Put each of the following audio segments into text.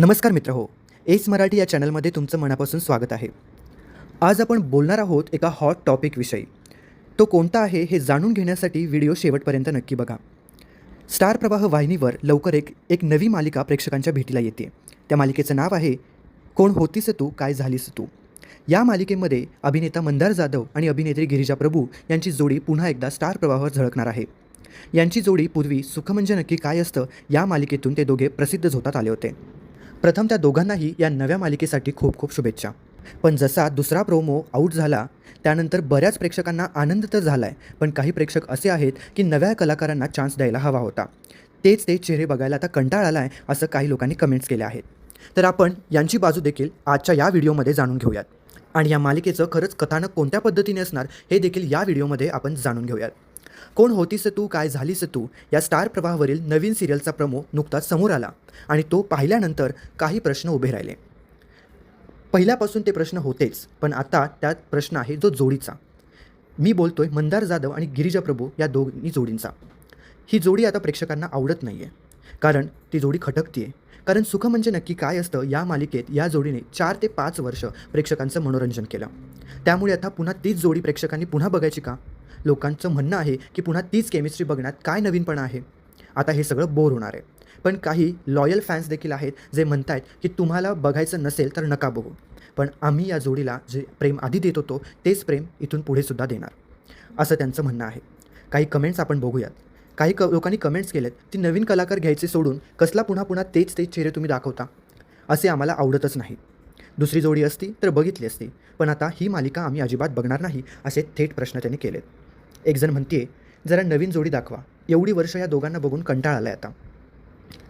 नमस्कार मित्र हो एस मराठी या चॅनलमध्ये तुमचं मनापासून स्वागत आहे. आज आपण बोलणार आहोत एका हॉट टॉपिकविषयी तो कोणता आहे हे जाणून घेण्यासाठी व्हिडिओ शेवटपर्यंत नक्की बघा. स्टार प्रवाह वाहिनीवर लवकर एक एक नवी मालिका प्रेक्षकांच्या भेटीला येते. त्या मालिकेचं नाव आहे कोण होतीस तू काय झालीस तू या मालिकेमध्ये अभिनेता मंदार जाधव आणि अभिनेत्री गिरिजा प्रभू यांची जोडी पुन्हा एकदा स्टार प्रवाहावर झळकणार आहे. यांची जोडी पूर्वी सुख म्हणजे नक्की काय असतं या मालिकेतून ते दोघे प्रसिद्ध झोतात आले होते. प्रथम त्या दोघांनाही या नव्या मालिकेसाठी खूप खूप शुभेच्छा. पण जसा दुसरा प्रोमो आऊट झाला त्यानंतर बऱ्याच प्रेक्षकांना आनंद तर झाला आहे पण काही प्रेक्षक असे आहेत की नव्या कलाकारांना चान्स द्यायला हवा होता. तेच ते चेहरे बघायला आता कंटाळ आला आहे असं काही लोकांनी कमेंट्स केल्या आहेत. तर आपण यांची बाजू देखील आजच्या या व्हिडिओमध्ये जाणून घेऊयात. आणि या मालिकेचं खरंच कथानक कोणत्या पद्धतीने असणार हे देखील या व्हिडिओमध्ये आपण जाणून घेऊयात. कोण होतीस तू काय झालीस तू या स्टार प्रवाहावरील नवीन सिरियलचा प्रमो नुकताच समोर आला आणि तो पाहिल्यानंतर काही प्रश्न उभे राहिले. पहिल्यापासून ते प्रश्न होतेच पण आता त्यात प्रश्न आहे जो जोडीचा. मी बोलतोय मंदार जाधव आणि गिरिजा प्रभू या दोन्ही जोडींचा. ही जोडी आता प्रेक्षकांना आवडत नाही आहे कारण ती जोडी खटकती आहे कारण सुख म्हणजे नक्की काय असतं या मालिकेत या जोडीने चार ते पाच वर्ष प्रेक्षकांचं मनोरंजन केलं. त्यामुळे आता पुन्हा तीच जोडी प्रेक्षकांनी पुन्हा बघायची का? लोकांचं म्हणणं आहे की पुन्हा तीच केमिस्ट्री बघण्यात काय नवीनपणा आहे. आता हे सगळं बोर होणार आहे. पण काही लॉयल फॅन्स देखील आहेत जे म्हणत आहेत की तुम्हाला बघायचं नसेल तर नका बघू. पण आम्ही या जोडीला जे प्रेम आधी देत होतो तेच प्रेम इथून पुढे सुद्धा देणार. असं त्यांचं म्हणणं आहे. काही कमेंट्स आपण बघूयात. काही क लोकांनी कमेंट्स केलेत ती नवीन कलाकार घ्यायचे सोडून कसला पुन्हा पुन्हा तेच तेच चेहरे तुम्ही दाखवता? असे आम्हाला आवडतच नाही. दुसरी जोडी असती तर बघितली असती. पण आता ही मालिका आम्ही अजिबात बघणार नाही असे थेट प्रश्न त्यांनी केलेत. एक जण म्हणते जरा नवीन जोडी दाखवा. एवढी वर्ष या दोघांना बघून कंटाळा आला आहे आता.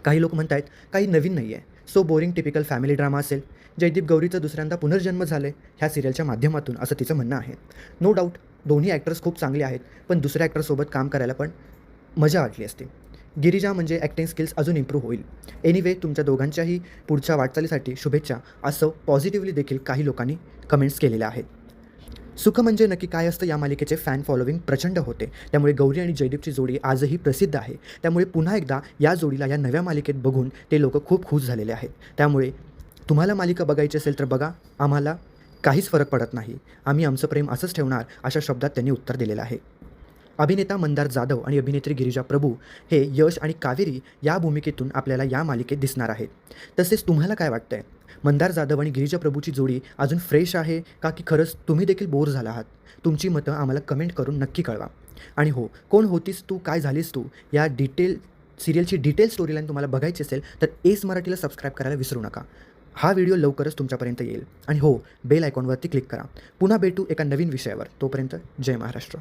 काही लोक म्हणत आहेत काही नवीन नाही आहे so boring typical family drama असेल. जयदीप गौरीचं दुसऱ्यांदा पुनर्जन्म झाले ह्या सिरियलच्या माध्यमातून असं तिचं म्हणणं आहे. नो डाऊट दोन्ही ॲक्टर्स खूप चांगले आहेत पण दुसऱ्या ॲक्टरसोबत काम करायला पण मजा वाटली असते. गिरिजा म्हणजे ॲक्टिंग स्किल्स अजून इम्प्रूव्ह होईल. एनिवे तुमच्या दोघांच्याही पुढच्या वाटचालीसाठी शुभेच्छा. असं पॉझिटिव्हली देखील काही लोकांनी कमेंट्स केलेल्या आहेत. सुख म्हणजे नक्की काय असतं? या मालिकेचे फॅन फॉलोविंग प्रचंड होते. त्यामुळे गौरी आणि जयदीपची जोडी आजही प्रसिद्ध आहे. त्यामुळे पुन्हा एकदा या जोडीला या नव्या मालिकेत बघून ते लोक खूप खुश झालेले आहेत. त्यामुळे तुम्हाला मालिका बघायची असेल तर बघा. आम्हाला काहीच फरक पडत नाही. आम्ही आमचं प्रेम असंच ठेवणार अशा शब्दात त्यांनी उत्तर दिलेलं आहे. अभिनेता मंदार जाधव आणि अभिनेत्री गिरिजा प्रभू हे यश आणि कावेरी या भूमिकेतून आपल्याला या मालिकेत दिसणार आहेत. तसेच तुम्हाला काय वाटतंय? मंदार जाधव आणि गिरिजा प्रभूची जोडी अजून फ्रेश आहे का की खरंच तुम्ही देखील बोर झाला आहात? तुमची मतं आम्हाला कमेंट करून नक्की कळवा. आणि हो कोण होतीस तू? काय झालीस तू? या डिटेल सिरियलची डिटेल स्टोरीलाईन तुम्हाला बघायची असेल तर एस मराठीला सबस्क्राईब करायला विसरू नका. हा व्हिडिओ लवकरच तुमच्यापर्यंत येईल. आणि हो बेल आयकॉनवरती क्लिक करा. पुन्हा भेटू एका नवीन विषयावर. तोपर्यंत जय महाराष्ट्र.